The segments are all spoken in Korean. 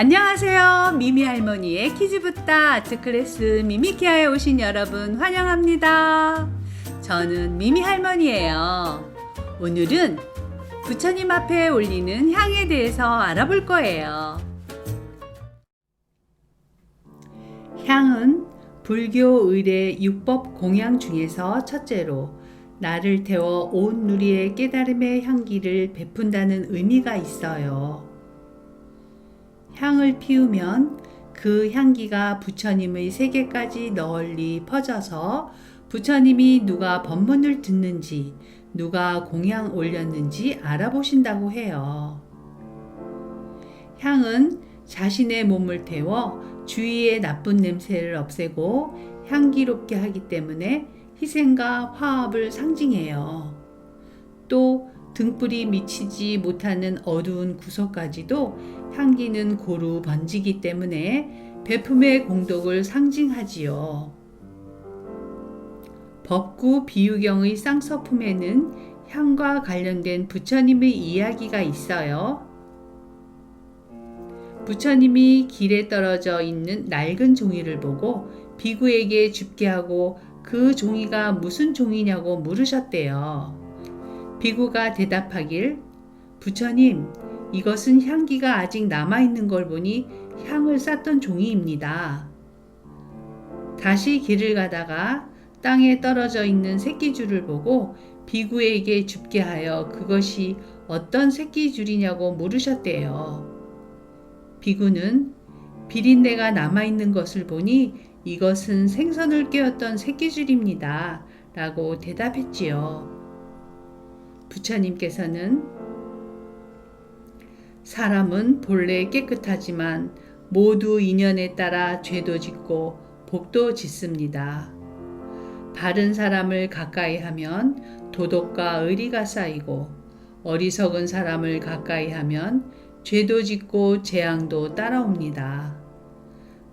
안녕하세요. 미미 할머니의 키즈부타 아트클래스 미미키아에 오신 여러분 환영합니다. 저는 미미 할머니예요. 오늘은 부처님 앞에 올리는 향에 대해서 알아볼 거예요. 향은 불교 의례 육법 공양 중에서 첫째로 나를 태워 온 누리의 깨달음의 향기를 베푼다는 의미가 있어요. 향을 피우면 그 향기가 부처님의 세계까지 널리 퍼져서 부처님이 누가 법문을 듣는지, 누가 공양 올렸는지 알아보신다고 해요. 향은 자신의 몸을 태워 주위의 나쁜 냄새를 없애고 향기롭게 하기 때문에 희생과 화합을 상징해요. 또 등불이 미치지 못하는 어두운 구석까지도 향기는 고루 번지기 때문에 베품의 공덕을 상징하지요. 법구 비유경의 쌍서품에는 향과 관련된 부처님의 이야기가 있어요. 부처님이 길에 떨어져 있는 낡은 종이를 보고 비구에게 줍게 하고 그 종이가 무슨 종이냐고 물으셨대요. 비구가 대답하길 부처님 이것은 향기가 아직 남아 있는 걸 보니 향을 쌌던 종이입니다. 다시 길을 가다가 땅에 떨어져 있는 새끼줄을 보고 비구에게 줍게 하여 그것이 어떤 새끼줄이냐고 물으셨대요. 비구는 비린내가 남아있는 것을 보니 이것은 생선을 깨었던 새끼줄입니다. 라고 대답했지요. 부처님께서는 사람은 본래 깨끗하지만 모두 인연에 따라 죄도 짓고 복도 짓습니다. 바른 사람을 가까이 하면 도덕과 의리가 쌓이고 어리석은 사람을 가까이 하면 죄도 짓고 재앙도 따라옵니다.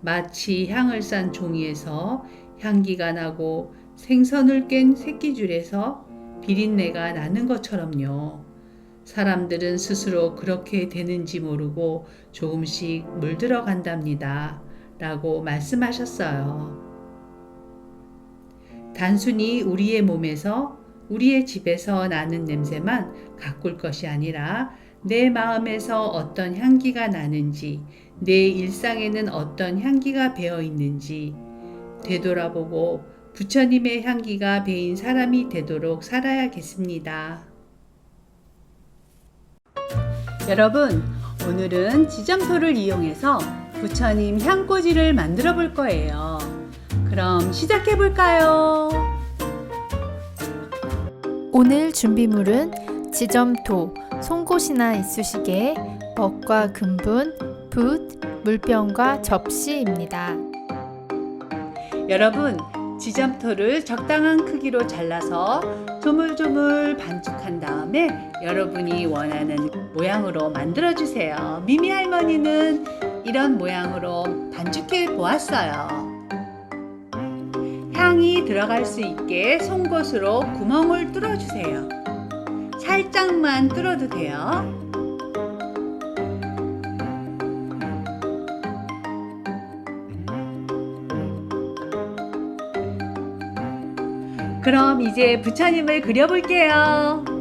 마치 향을 싼 종이에서 향기가 나고 생선을 깬 새끼줄에서 비린내가 나는 것처럼요. 사람들은 스스로 그렇게 되는지 모르고 조금씩 물들어 간답니다. 라고 말씀하셨어요. 단순히 우리의 몸에서 우리의 집에서 나는 냄새만 가꿀 것이 아니라 내 마음에서 어떤 향기가 나는지, 내 일상에는 어떤 향기가 배어 있는지 되돌아보고 부처님의 향기가 배인 사람이 되도록 살아야겠습니다. 여러분, 오늘은 지점토를 이용해서 부처님 향꽂이를 만들어 볼 거예요. 그럼 시작해 볼까요? 오늘 준비물은 지점토, 송곳이나 이쑤시개, 먹과 금분, 붓, 물병과 접시입니다. 여러분, 지점토를 적당한 크기로 잘라서 조물조물 반죽한 다음에 여러분이 원하는 모양으로 만들어 주세요. 미미 할머니는 이런 모양으로 반죽해 보았어요. 향이 들어갈 수 있게 송곳으로 구멍을 뚫어 주세요. 살짝만 뚫어도 돼요. 그럼 이제 부처님을 그려볼게요.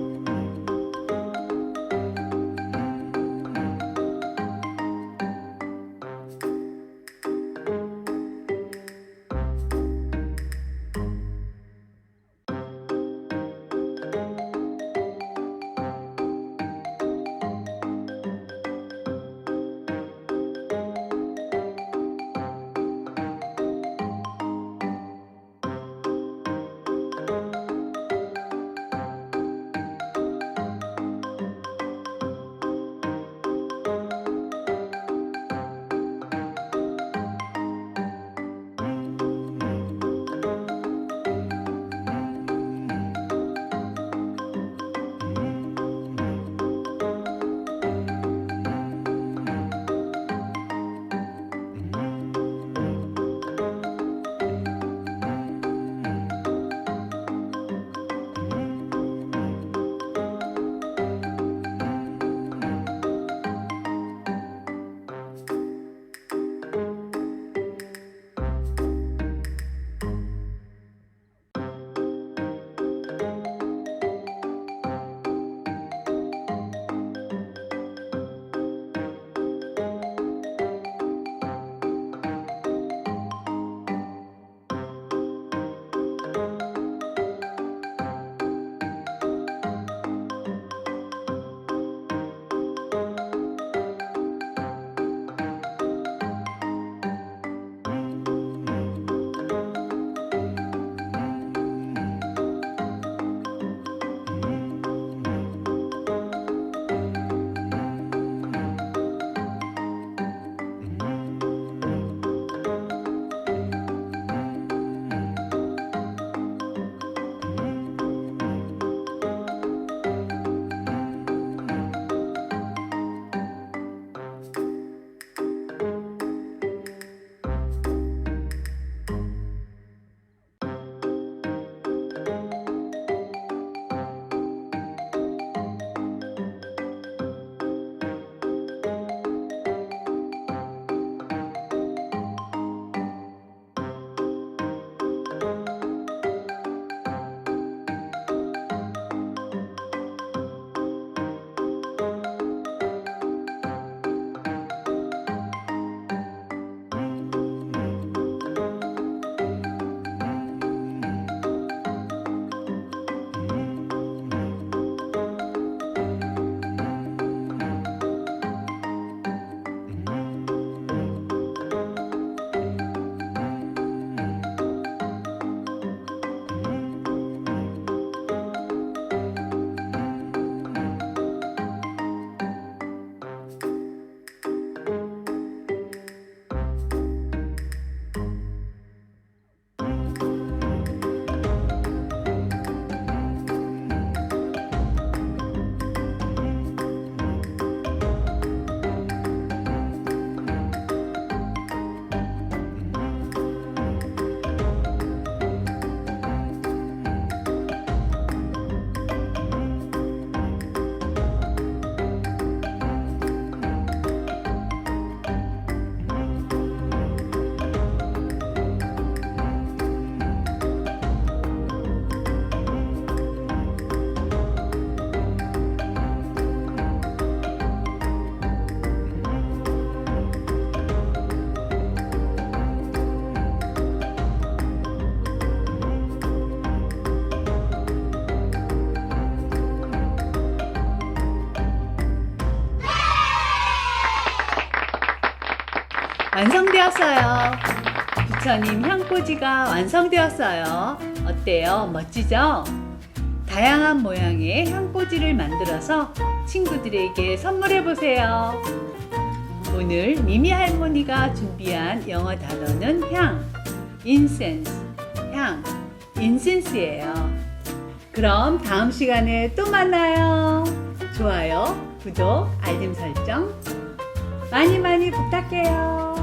되었어요. 부처님 향꽂이가 완성되었어요. 어때요? 멋지죠? 다양한 모양의 향꽂이를 만들어서 친구들에게 선물해 보세요. 오늘 미미 할머니가 준비한 영어 단어는 향, 인센스, 향, 인센스예요. 그럼 다음 시간에 또 만나요. 좋아요, 구독, 알림 설정 많이 많이 부탁해요.